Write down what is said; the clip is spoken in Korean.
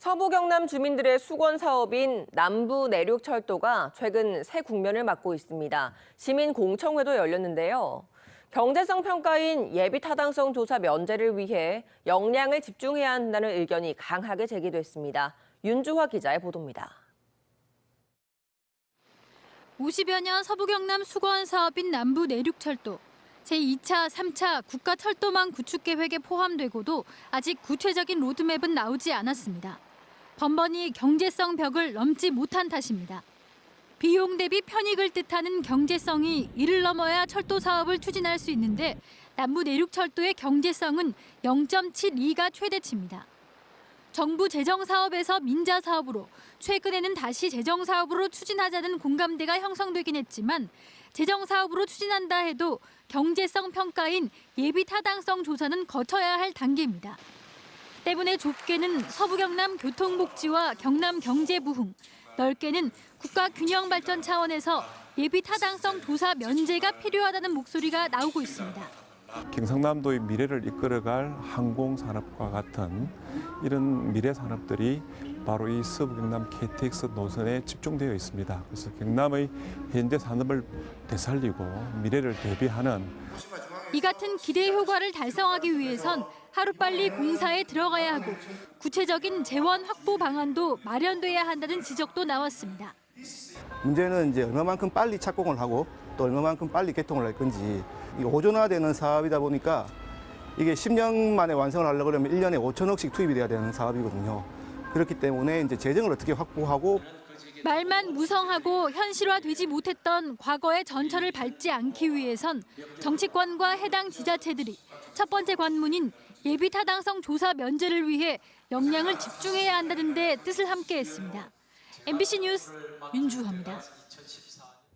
서부 경남 주민들의 수건 사업인 남부 내륙 철도가 최근 새 국면을 맞고 있습니다. 시민 공청회도 열렸는데요. 경제성 평가인 예비 타당성 조사 면제를 위해 역량을 집중해야 한다는 의견이 강하게 제기됐습니다. 윤주화 기자의 보도입니다. 50여 년 서부 경남 수건 사업인 남부 내륙 철도. 제2차, 3차 국가 철도망 구축 계획에 포함되고도 아직 구체적인 로드맵은 나오지 않았습니다. 번번이 경제성 벽을 넘지 못한 탓입니다. 비용 대비 편익을 뜻하는 경제성이 이를 넘어야 철도 사업을 추진할 수 있는데 남부 내륙철도의 경제성은 0.72가 최대치입니다. 정부 재정 사업에서 민자 사업으로 최근에는 다시 재정 사업으로 추진하자는 공감대가 형성되긴 했지만 재정 사업으로 추진한다 해도 경제성 평가인 예비 타당성 조사는 거쳐야 할 단계입니다. 때문에 좁게는 서부 경남 교통복지와 경남 경제부흥, 넓게는 국가 균형 발전 차원에서 예비 타당성 조사 면제가 필요하다는 목소리가 나오고 있습니다. 경상남도의 미래를 이끌어갈 항공산업과 같은 이런 미래 산업들이 바로 이 서부 경남 KTX 노선에 집중되어 있습니다. 그래서 경남의 현대 산업을 되살리고 미래를 대비하는 이 같은 기대 효과를 달성하기 위해선 하루빨리 공사에 들어가야 하고 구체적인 재원 확보 방안도 마련돼야 한다는 지적도 나왔습니다. 문제는 이제 얼마만큼 빨리 착공을 하고 또 얼마만큼 빨리 개통을 할 건지 이 오존화되는 사업이다 보니까 이게 10년 만에 완성을 하려고 그러면 1년에 5천억씩 투입이 돼야 되는 사업이거든요. 그렇기 때문에 이제 재정을 어떻게 확보하고 말만 무성하고 현실화되지 못했던 과거의 전철을 밟지 않기 위해선 정치권과 해당 지자체들이 첫 번째 관문인 예비 타당성 조사 면제를 위해 역량을 집중해야 한다는 데 뜻을 함께했습니다. MBC 뉴스 윤주화입니다.